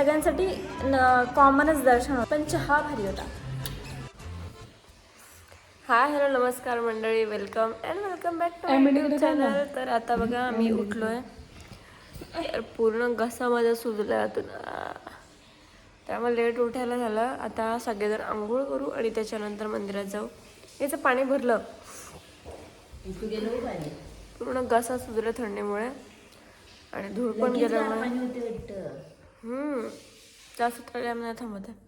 सगळ्यांसाठी कॉमनच दर्शन होतं. पण चहा भारी होता. हाय हॅलो नमस्कार मंडळी. Welcome and welcome back to YouTube channel तर आता बघा आम्ही उठलोय. पूर्ण घसा माझा सुजला आतून. त्यामुळे लेट उठायला झालं. आता सगळेजण आंघोळ करू आणि त्याच्यानंतर मंदिरात जाऊ. याचं पाणी भरलं. पूर्ण घसा सुजला थंडीमुळे. आणि धूळ पण गेल्यामुळे. हम्म. जास्त नाही थांबत आहे.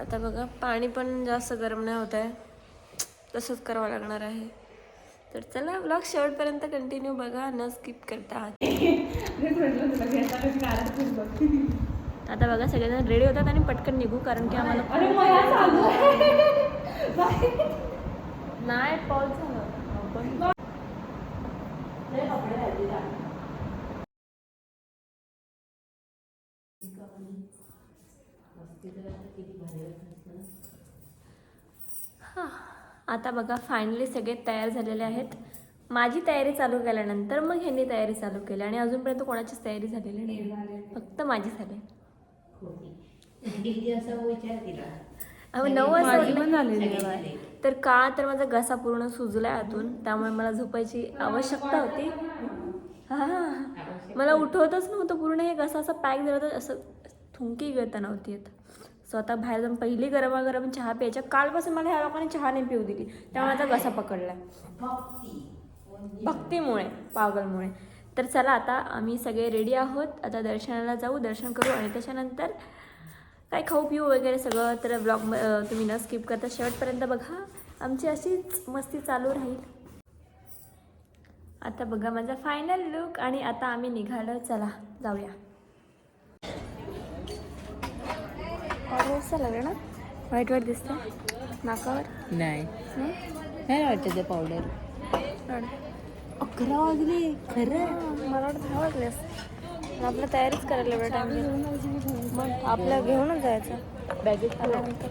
आता बघा पाणी पण जास्त गरम नाही होत आहे. तसंच करावं लागणार आहे. तर चला ब्लॉग शेवटपर्यंत कंटिन्यू बघा न स्किप करता. आता बघा सगळेजण रेडी होतात आणि पटकन निघू कारण की आम्हाला नाही पाऊस झाला. हा आता बघा फायनली सगळे तयार झालेले आहेत. माझी तयारी चालू केल्यानंतर मग ह्यांनी तयारी चालू केली आणि अजूनपर्यंत कोणाचीच तयारी झालेली नाही. फक्त माझी झाली. अहो, नऊ वाजता तर का तर माझा घसा पूर्ण सुजलाय आतून. त्यामुळे मला झोपायची आवश्यकता होती. हा मला उठवतच नव्हतं पूर्ण. हे घसा असं पॅक झालं तर असं थुंकी घेता नव्हती येत. स्वतः बाहेर जाऊन पहिली गरमागरम चहा प्यायच्या. कालपासून मला ह्या लोकांनी चहा नाही पिऊ दिली. त्यामुळे माझा घसा पकडला भक्तीमुळे पागलमुळे. तर चला आता आम्ही सगळे रेडी आहोत. आता दर्शनाला जाऊ. दर्शन करू आणि त्याच्यानंतर काय खाऊ पिऊ वगैरे सगळं तर ब्लॉग तुम्ही न स्किप करता शेवटपर्यंत बघा. आमची अशीच मस्ती चालू राहील. आता बघा माझा फायनल लुक आणि आता आम्ही निघालो. चला जाऊया. लागलं ना? वाईट वाईट दिसतं नाकावर? नाही. नाही? वाटतं ते पावडर. अकरा वाजले. खरं? मला वाटतं दहा वाजले असते आपलं तयारीच करायला एवढा टाइम मग आपलं घेऊनच जायचं. बॅगेत आल्यानंतर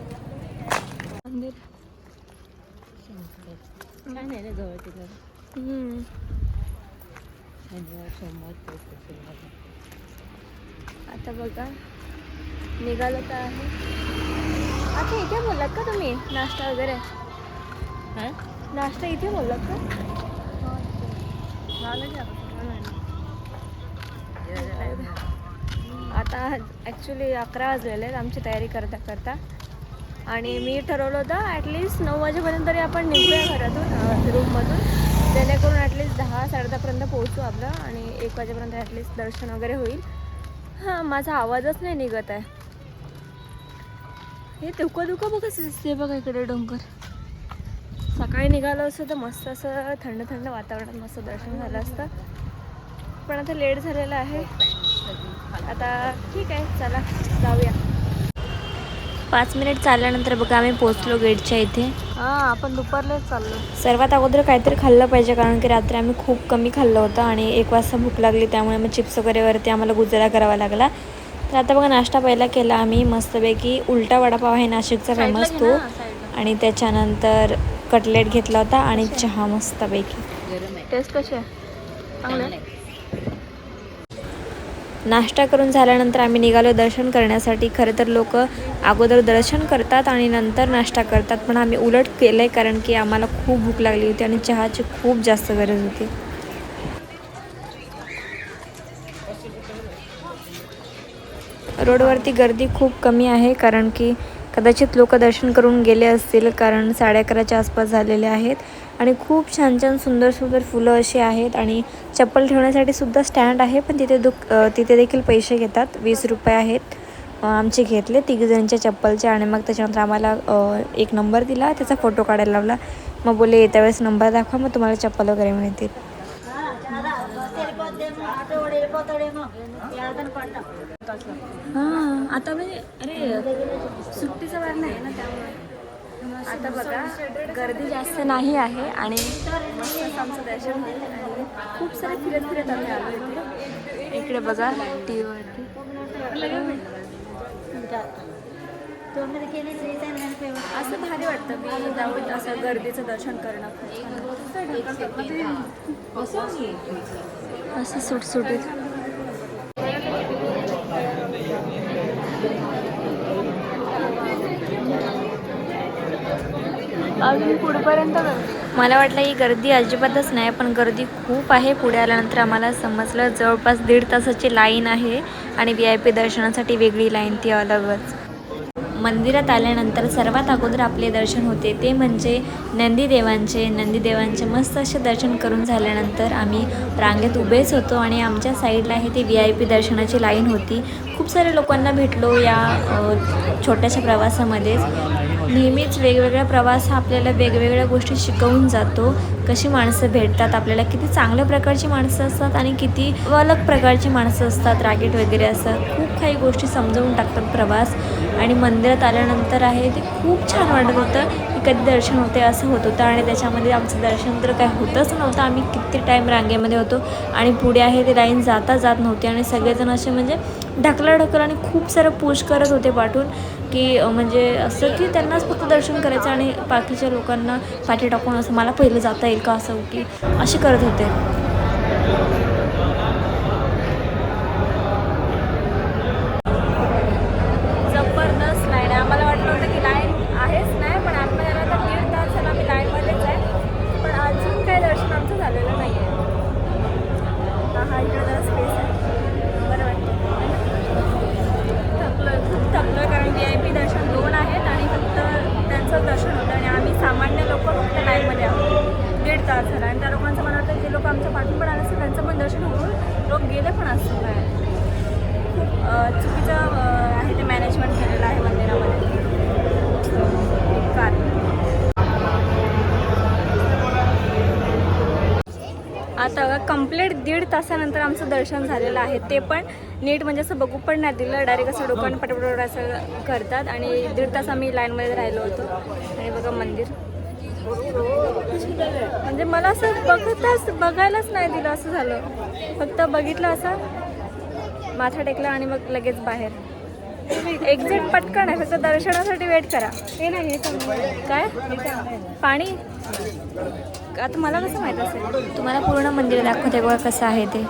जवळ तिथं आता बघा. निघालो तर आहे. आता इथे बोललात का तुम्ही? नाश्ता वगैरे? हां? नाश्ता इथे बोललात का? आता ॲक्च्युली अकरा वाजलेले आहेत आमची तयारी करता करता. आणि मी ठरवलं होतं ॲटलिस्ट नऊ वाजेपर्यंत तरी आपण निघूया घरातून रूममधून जेणेकरून ॲटलिस्ट दहा साडेदहापर्यंत पोहोचू आपलं आणि एक वाजेपर्यंत ॲटलिस्ट दर्शन वगैरे होईल. हां माझा आवाजच नाही निघत आहे. हे धुकं धुकं बघ कसं दिसते बघा इकडे डोंगर. सकाळी निघालो असतं तर मस्त असं थंड थंड वातावरणात मस्त दर्शन झालं असतं. पण आता लेट झालेलं आहे. आता ठीक आहे चला जाऊया. पाच मिनिट चालल्यानंतर बघा आम्ही पोचलो गेटच्या इथे. हां आपण दुपारलाच चाललो. सर्वात अगोदर काहीतरी खाल्लं पाहिजे कारण की रात्री आम्ही खूप कमी खाल्लं होतं आणि एक वाजता भूक लागली त्यामुळे मग चिप्स वगैरे वरती आम्हाला गुजारा करावा लागला. तर आता बघा नाश्ता पहिला केला आम्ही मस्तपैकी. उलटा वडापाव आहे नाशिकचा फेमस तो. आणि त्याच्यानंतर कटलेट घेतला होता आणि चहा मस्तपैकी. टेस्ट कशी आहे? नाश्ता करून झाल्यानंतर आम्ही निघालो दर्शन करण्यासाठी. खरं तर लोक अगोदर दर्शन करतात आणि नंतर नाश्ता करतात पण आम्ही उलट केलं आहे कारण की आम्हाला खूप भूक लागली होती आणि चहाची खूप जास्त गरज होती. रोडवरती गर्दी खूप कमी आहे कारण की कदाचित लोक दर्शन करून गेले असतील कारण साडे अकराच्या आसपास झालेले आहेत. आणि खूप छान छान सुंदर सुंदर फुलं अशी आहेत आणि चप्पल ठेवण्यासाठी सुद्धा स्टँड आहे पण तिथे दुक तिथे देखील पैसे घेतात. वीस रुपये आहेत. आमचे घेतले तिघीजणीच्या चप्पलचे आणि मग त्याच्यानंतर आम्हाला एक नंबर दिला. त्याचा फोटो काढायला लावला. मग बोलले येत्या वेळेस नंबर दाखवा मग तुम्हाला चप्पल वगैरे मिळतील. हां आता म्हणजे अरे सुट्टीचा वार नाही ना त्यामुळे. आता बघा गर्दी जास्त नाही आहे आणि मस्त आमचं दर्शन होईल आणि खूप सारे फिरत फिरत आम्ही आलो इकडे बघा टी व्हीवरती असं भारी वाटतं की जाऊन असं गर्दीचं दर्शन करणं असं सुटसुटीत. अजून पुढपर्यंत मला वाटलं ही गर्दी अजिबातच नाही पण गर्दी खूप आहे. पुढे आल्यानंतर आम्हाला समजलं जवळपास दीड तासाची लाईन आहे आणि व्ही आय पी दर्शनासाठी वेगळी लाईन ती अलगच. मंदिरात आल्यानंतर सर्वात अगोदर आपले दर्शन होते. ते म्हणजे नंदीदेवांचे. नंदीदेवांचे मस्त असे दर्शन करून झाल्यानंतर आम्ही रांगेत उभेच होतो आणि आमच्या साईडला आहे ती व्ही आय पी दर्शनाची लाईन होती. खूप साऱ्या लोकांना भेटलो या छोट्याशा प्रवासामध्येच. नेहमीच वेगवेगळा प्रवास हा आपल्याला वेगवेगळ्या गोष्टी शिकवून जातो. कशी माणसं भेटतात आपल्याला किती चांगल्या प्रकारची माणसं असतात आणि किती अलग प्रकारची माणसं असतात रागेट वगैरे असतात खूप काही गोष्टी समजवून टाकतात प्रवास. आणि मंदिरात आल्यानंतर आहे ते खूप छान वाटत होतं की कधी दर्शन होते असं होत होतं. आणि त्याच्यामध्ये आमचं दर्शन तर काय होतंच नव्हतं. आम्ही किती टाईम रांगेमध्ये होतो. आणि पुढे आहे ते लाईन जाता जात नव्हती. आणि सगळेजण असे म्हणजे ढकला ढकल आणि खूप सारं पुश करत होते पाठून. की म्हणजे असं की त्यांनाच फक्त दर्शन करायचं आणि बाकीच्या लोकांना पाठी टाकून असं मला पहिलं जाता येईल का असं की असे करत होते जबरदस्त लाईन आहे आम्हाला वाटलं होतं की लाईन आहेच नाही पण आतमध्ये आला तर दीड तास झाला आम्ही लाईनमध्येच आहे पण अजून काही दर्शन आमचं झालेलं नाही आहे हा हा इकडे जरा स्पेस आहे बरं वाटतं थकलं खूप थकलं कारण व्ही आय पी दर्शन दोन आहेत आणि फक्त त्यांचं दर्शन होतं आणि आम्ही सामान्य लोक फक्त लाईनमध्ये आहोत दीड तास झाला आणि त्या लोकांचं मला वाटतं जे लोक आमच्या पाठून पण आले त्यांचं पण दर्शन होऊन लोक गेले पण असतील काय? खूप चुकीचं आहे ते मॅनेजमेंट केलेलं आहे मंदिरामध्ये. कार आता बघा कंप्लीट दीड तासानंतर आमचं दर्शन झालेलं आहे. ते पण नीट म्हणजे असं बघू पण नाही दिलं. डायरेक्ट असं डोक्यानं पटपट असं करतात आणि दीड तास आम्ही लाईनमध्ये राहिलो होतो. आणि बघा मंदिर. म्हणजे मला असं बघताच बघायलाच नाही दिलं असं झालं. फक्त बघितलं असं. माथा टेकला आणि मग लगेच बाहेर. एक्झॅक्ट पटकन आहे फक्त दर्शनासाठी वेट करा. हे नाही काय? पाणी? आता मला कसं माहीत असेल? तुम्हाला पूर्ण मंदिर दाखवते बघा कसं आहे ते.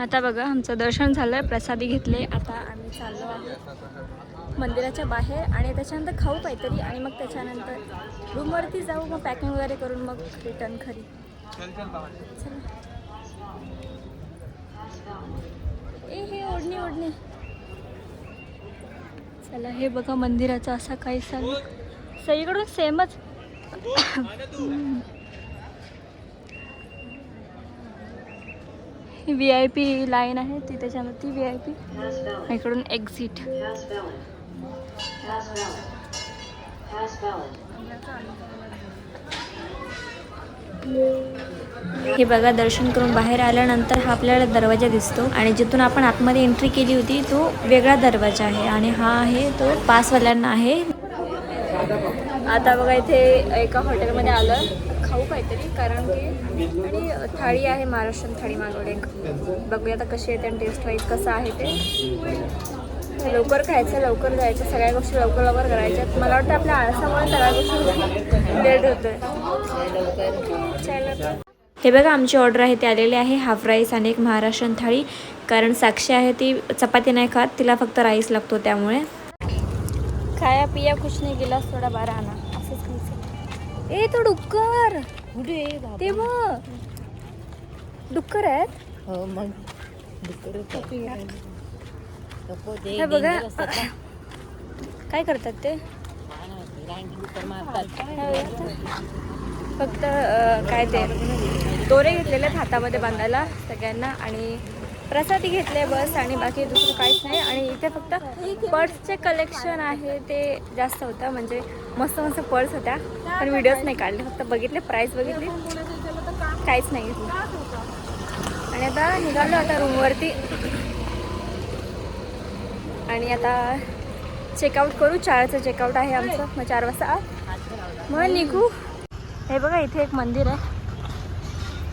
आता बघा आमचं दर्शन झालं प्रसादी घेतले. आता आम्ही चाललो आहोत मंदिराच्या बाहेर आणि त्याच्यानंतर खाऊ काहीतरी आणि मग त्याच्यानंतर रूमवरती जाऊ मग पॅकिंग वगैरे करून मग रिटर्न खरी चला. ए हे ओढणी ओढणी. चला हे बघा मंदिराचा असा काही सांग सगळीकडून सेमच व्ही आय पी लाईन आहे ती त्याच्यामध्ये व्ही आय पी इकडून एक्झिट हे बघा दर्शन करून बाहेर आल्यानंतर हा आपल्याला दरवाजा दिसतो आणि जिथून आपण आतमध्ये एंट्री केली होती तो वेगळा दरवाजा आहे आणि हा आहे तो पासवाल्यांना आहे. आता बघा इथे एका हॉटेलमध्ये आलं खाऊ काहीतरी कारण की आणि थाळी आहे महाराष्ट्रीयन थाळी मागवली. एक. बघूया आता कशी येते आणि टेस्ट वाईज कसं आहे ते. लवकर खायचं लवकर जायचं सगळ्या गोष्टी लवकर लवकर करायच्या मला वाटतं आपल्या आळसामुळे सगळ्या गोष्टी लेट होतोय. चला. हे बघा आमची ऑर्डर आहे ते आलेले आहे हाफ राईस आणि एक महाराष्ट्रीयन थाळी. कारण साक्षी आहे ती चपाती नाही खात तिला फक्त राईस लागतो त्यामुळे. खाया पिया कुछ नाही गिलास थोडा बारा आणा. ए तो डुक्कर. ते बघ डुक्कर आहेत? हो मग. डुक्कर नको ते हे बघा. danger असतात ना. काय करतात ते? रांगी डुक्कर मारतात फक्त अं, काय ते? दोरे घेतलेले आहेत हातामध्ये बांधायला सगळ्यांना आणि प्रसादी घेतले बस आणि बाकी दुसरं काहीच नाही. आणि इथे फक्त पर्सचे कलेक्शन आहे ते जास्त होतं म्हणजे मस्त मस्त पर्स होत्या. पण व्हिडिओज नाही काढले फक्त बघितले प्राईस बघितली. काहीच नाही घेतलं. आणि आता निघालो आता रूमवरती आणि आता चेकआउट करू चारचं चेकआउट आहे आमचं. मग चार वाजता मग निघू. हे बघा इथे एक मंदिर आहे.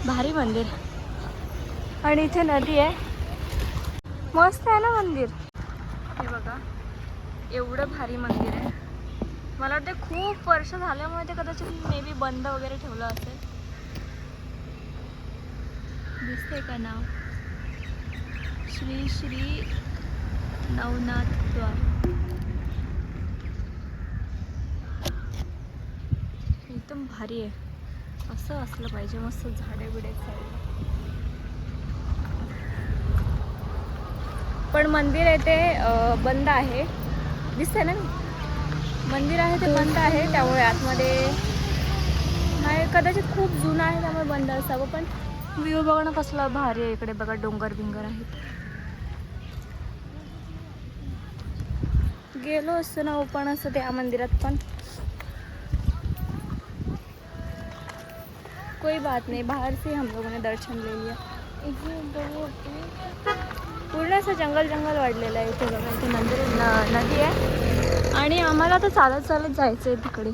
भारी मंदिर. आणि इथे नदी आहे. मस्त आहे ना मंदिर. हे बघा एवढं भारी मंदिर आहे. मला वाटतं खूप वर्ष झाल्यामुळे ते कदाचित मे बी बंद वगैरे ठेवलं असेल. दिसते का नाव? श्री श्री नवनाथ द्वार. एकदम भारी आहे. असं असलं पाहिजे मस्त झाडे बिडे साईडला पण मंदिर आहे ते बंद आहे. दिसतंय ना? मंदिर आहे ते बंद आहे त्यामुळे आतमध्ये. नाही कदाचित खूप जुनं आहे त्यामुळे बंद असावं पण व्ह्यू बघणं कसलं भारी आहे इकडे बघा डोंगर बिंगर आहेत. गेलो असतो ना ओपन असतं त्या मंदिरात पण. कोई बात नहीं बाहर से हम लोगों ने दर्शन ले लिया. पूर्ण असं जंगल जंगल वाढलेलं आहे इथे बघा इथे मंदिर न नदी आहे. आणि आम्हाला आता चालत चालत जायचं आहे तिकडे.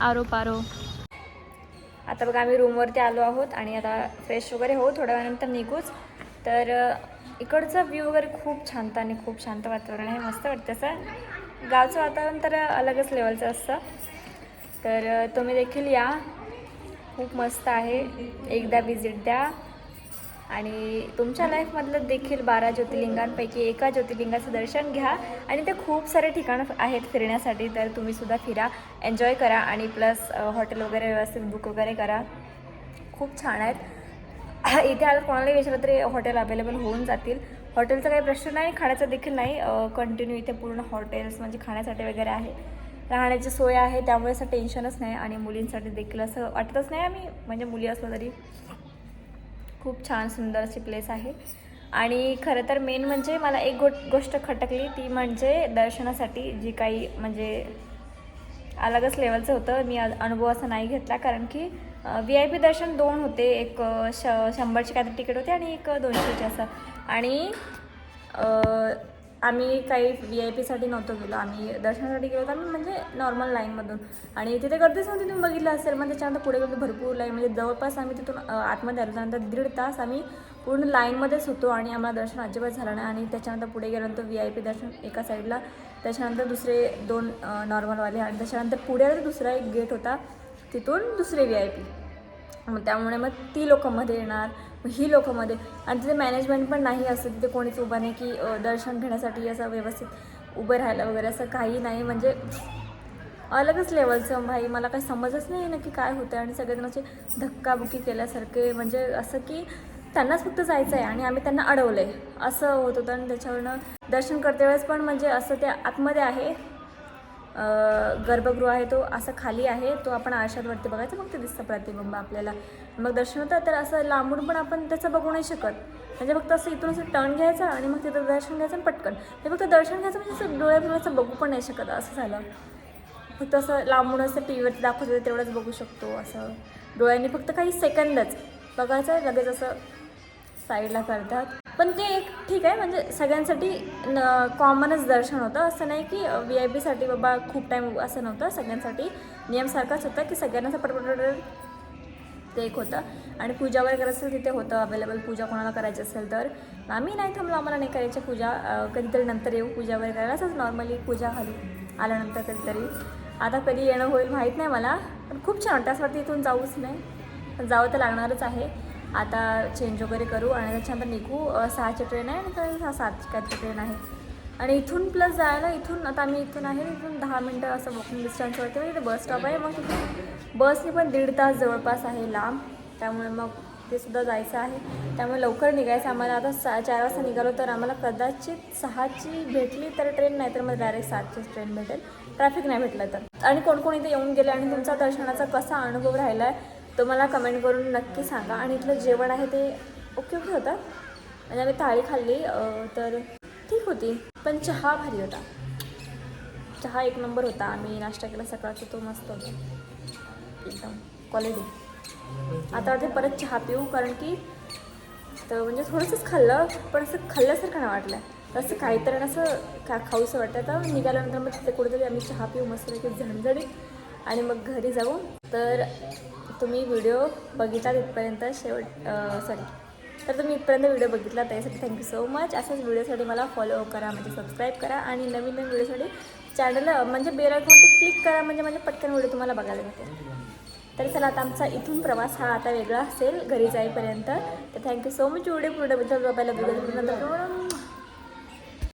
आरो पारो आता बघा आम्ही रूमवरती आलो आहोत आणि आता फ्रेश वगैरे हो थोड्या वेळानंतर निघूच. तर इकडचा व्ह्यू वगैरे खूप शांत आणि खूप शांत वातावरण आहे मस्त वाटतं असं. गावचं वातावरण तर अलगच लेवलचं असतं. तर तुम्ही देखील या. खूप मस्त आहे. एकदा विजिट द्या. आणि तुमच्या लाईफमधलं देखील बारा ज्योतिर्लिंगांपैकी एका ज्योतिर्लिंगाचं दर्शन घ्या. आणि ते खूप सारे ठिकाणं आहेत फिरण्यासाठी तर तुम्ही सुद्धा फिरा. एन्जॉय करा आणि प्लस हॉटेल वगैरे व्यवस्थित बुक वगैरे करा. खूप छान आहेत. इथे आलं कोणालाही विचारलं तरी हॉटेल अवेलेबल होऊन जातील. हॉटेलचा काही प्रश्न नाही खाण्याचा देखील नाही. कंटिन्यू इथे पूर्ण हॉटेल्स म्हणजे खाण्यासाठी वगैरे आहे. राहण्याची सोय आहे त्यामुळे असं टेन्शनच नाही. आणि मुलींसाठी देखील असं वाटतच नाही आम्ही म्हणजे मुली असलो तरी. खूप छान सुंदर अशी प्लेस आहे. आणि खरं तर मेन म्हणजे मला एक गो गोष्ट खटकली ती म्हणजे दर्शनासाठी जी काही म्हणजे अलगच लेवलचं होतं मी अनुभव असा नाही घेतला. कारण की व्ही आय पी दर्शन दोन होते. एक श शंभरचे काहीतरी तिकीट होते आणि एक दोनशेचे असं. आणि आम्ही काही व्ही आय पीसाठी नव्हतो गेलो. आम्ही दर्शनासाठी गेलो होतो आम्ही म्हणजे नॉर्मल लाईनमधून आणि तिथे गर्दीच नव्हती तुम्ही बघितलं असेल. मग त्याच्यानंतर पुढे गेलो भरपूर लाईन म्हणजे जवळपास आम्ही तिथून आतमध्ये आलो. त्यानंतर दीड तास आम्ही पूर्ण लाईनमध्येच होतो आणि आम्हाला दर्शन अजिबात झालं नाही. आणि त्याच्यानंतर पुढे गेल्यानंतर व्ही आय पी दर्शन एका साईडला त्याच्यानंतर दुसरे दोन नॉर्मलवाले आणि त्याच्यानंतर पुढे दुसरा एक गेट होता. तिथून दुसरे व्ही आय पी मग त्यामुळे मग ती लोकं मध्ये येणार. ही लोकांमध्ये आणि तिथे मॅनेजमेंट पण नाही असं तिथे कोणीच उभं नाही की दर्शन घेण्यासाठी असं व्यवस्थित उभं राहायला वगैरे असं काही नाही. म्हणजे अलगच लेवलचं भाई मला काही समजच नाही नक्की काय होतं आणि सगळेजण असे धक्काबुक्की केल्यासारखे म्हणजे असं की त्यांनाच फक्त जायचं आहे आणि आम्ही त्यांना अडवलं आहे असं होत होतं आणि त्याच्यावरनं दर्शन करते वेळेस पण म्हणजे असं ते आतमध्ये आहे. गर्भगृह आहे तो असा खाली आहे तो आपण आरशातवरती बघायचा मग ते दिसतं प्रतिबिंब आपल्याला. मग दर्शन होतं तर असं लांबून पण आपण त्याचं बघू नाही शकत. म्हणजे फक्त असं इथून असं टर्न घ्यायचा आणि मग तिथं दर्शन घ्यायचं आणि पटकन. हे फक्त दर्शन घ्यायचं म्हणजे असं डोळ्यापुढं बघू पण नाही शकत असं झालं. फक्त असं लांबून असं टी व्हीवरती होतं तेवढंच बघू शकतो असं. डोळ्यांनी फक्त काही सेकंदच बघायचं लगेच असं साईडला करतात. पण ते एक ठीक आहे म्हणजे सगळ्यांसाठी न कॉमनच दर्शन होतं. असं नाही की व्ही आय पीसाठी बाबा खूप टाईम असं नव्हतं. सगळ्यांसाठी नियम सारखाच होता की सगळ्यांना असं पटपट ते एक होतं. आणि पूजा वगैरे करायचं असेल तिथे होतं. अवेलेबल पूजा कोणाला करायची असेल तर. आम्ही नाही थांबलो आम्हाला नाही करायची पूजा. कधीतरी नंतर येऊ पूजा वगैरे करायला. असंच नॉर्मली पूजा हवी आल्यानंतर कधीतरी. आता कधी येणं होईल माहीत नाही मला. पण खूप छान वाटतं. असं वाटतं इथून जाऊच नाही. पण जावं तर लागणारच आहे. आता चेंज वगैरे करू आणि त्याच्यानंतर निघू. सहाची ट्रेन आहे आणि तर सहा सातची काहीतरी ट्रेन आहे. आणि इथून प्लस जायला इथून आता आम्ही इथून आहे इथून दहा मिनटं असं वॉकिंग डिस्टन्सवरती म्हणजे बस स्टॉप आहे. मग तिथून बसने पण दीड तास जवळपास आहे लांब. त्यामुळे मग ते सुद्धा जायचं आहे. त्यामुळे लवकर निघायचं. आम्हाला आता सा चार वाजता निघालो तर आम्हाला कदाचित सहाची भेटली तर ट्रेन नाही तर मग डायरेक्ट सातचीच ट्रेन भेटेल. ट्रॅफिक नाही भेटलं तर. आणि कोण कोण इथे येऊन गेले आणि तुमचा दर्शनाचा कसा अनुभव राहिला आहे तो मला कमेंट करून नक्की सांगा. आणि इथलं जेवण आहे ते ओके ओके होतं. म्हणजे आम्ही थाळी खाल्ली तर ठीक होती. पण चहा भारी होता. चहा एक नंबर होता. आम्ही नाश्ता केला सकाळचा तो मस्त होता. एकदम क्वालिटी आता वाटते परत चहा पिऊ कारण की तर म्हणजे थोडंसंच खाल्लं पण असं खाल्ल्यासारखं नाही वाटलं. असं काहीतरी असं खा खाऊसं वाटतं तर निघाल्यानंतर मग तिथे कुठेतरी आम्ही चहा पिऊ मस्त झणझणीत. आणि मग घरी जाऊ तर तुम्ही व्हिडिओ बघितला तिथपर्यंत शेवट सॉरी तर तुम्ही इथपर्यंत व्हिडिओ बघितला त्यासाठी थँक्यू सो मच असाच व्हिडिओसाठी मला फॉलो करा म्हणजे सबस्क्राईब करा आणि नवीन नवीन व्हिडिओसाठी चॅनल म्हणजे बेल क्लिक करा म्हणजे म्हणजे पटकन व्हिडिओ तुम्हाला बघायला मिळते तर चला आता आमचा इथून प्रवास हा आता वेगळा असेल घरी जाईपर्यंत. तर थँक्यू सो मच व्हिडिओ पुढे बघायला बघायला